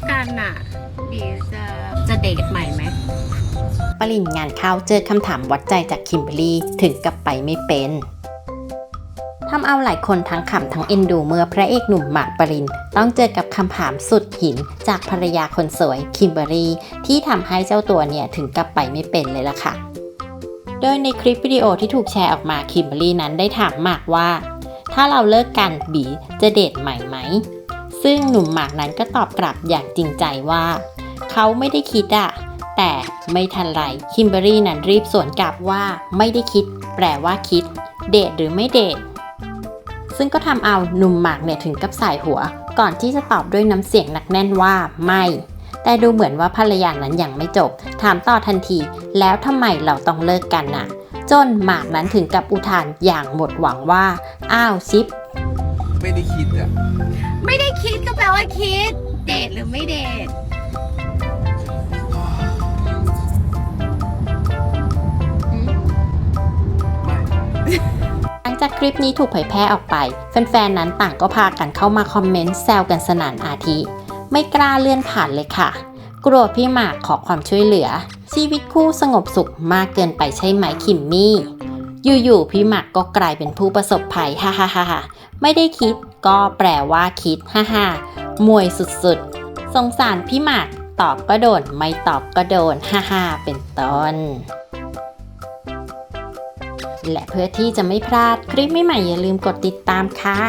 กกันน่ะบีจะจะเดทใหม่ไหมปริญงานเข้าเจอคำถามวัดใจจากคิมเบอรรี่ถึงกับไปไม่เป็นทำเอาหลายคนทั้งขำทั้งเอ็นดูเมื่อพระเอกหนุ่มหมากปริน ต้องเจอกับคำถามสุดหินจากภรรยาคนสวยคิมเบอรรี่ที่ทำให้เจ้าตัวเนี่ยถึงกับไปไม่เป็นเลยล่ะค่ะ โดยในคลิปวิดีโอที่ถูกแชร์ออกมาคิมเบอรรี่นั้นได้ถามหมากว่า ถ้าเราเลิกกันบีจะเดทใหม่ไหม ซึ่งหนุ่มหมากนั้นก็ตอบกลับอย่างจริงใจว่า เขาไม่ได้คิดอะแต่ไม่ทันไรคิมเบอรี่นั้นรีบสวนกลับว่าไม่ได้คิด แปลว่าคิด เดทหรือไม่เดทซึ่งก็ทำเอาหนุ่มหมากเนี่ยถึงกับสายหัว ก่อนที่จะตอบด้วยน้ำเสียงหนักแน่นว่าไม่ แต่ดูเหมือนว่าภรรยานั้นยังไม่จบ ถามต่อทันที แล้วทำไมเราต้องเลิกกันน่ะ จนหมากนั้นถึงกับอุทานอย่างหมดหวังว่า อ้าว ชิป ไม่ได้คิดอะไม่ได้คิดก็แปลว่าคิด เดทหรือไม่เดทไม่หลังจากคลิปนี้ถูกเผยแพร่ออกไป แฟนๆ นั้นต่างก็พากันเข้ามาคอมเมนต์แซวกันสนั่นอาทิ ไม่กล้าเลื่อนผ่านเลยค่ะ กลัวพี่หมากขอความช่วยเหลือ ชีวิตคู่สงบสุขมากเกินไปใช่ไหมคิมมี่ อยู่ๆพี่หมักก็กลายเป็นผู้ประสบภัยฮ่าฮ่าฮ่าฮ่าไม่ได้คิดก็แปลว่าคิดฮ่าฮ่ามวยสุดๆ สงสารพี่หมักตอบก็โดน ไม่ตอบก็โดนฮ่าฮ่าเป็นต้นและเพื่อที่จะไม่พลาดคลิปใหม่ๆอย่าลืมกดติดตามค่ะ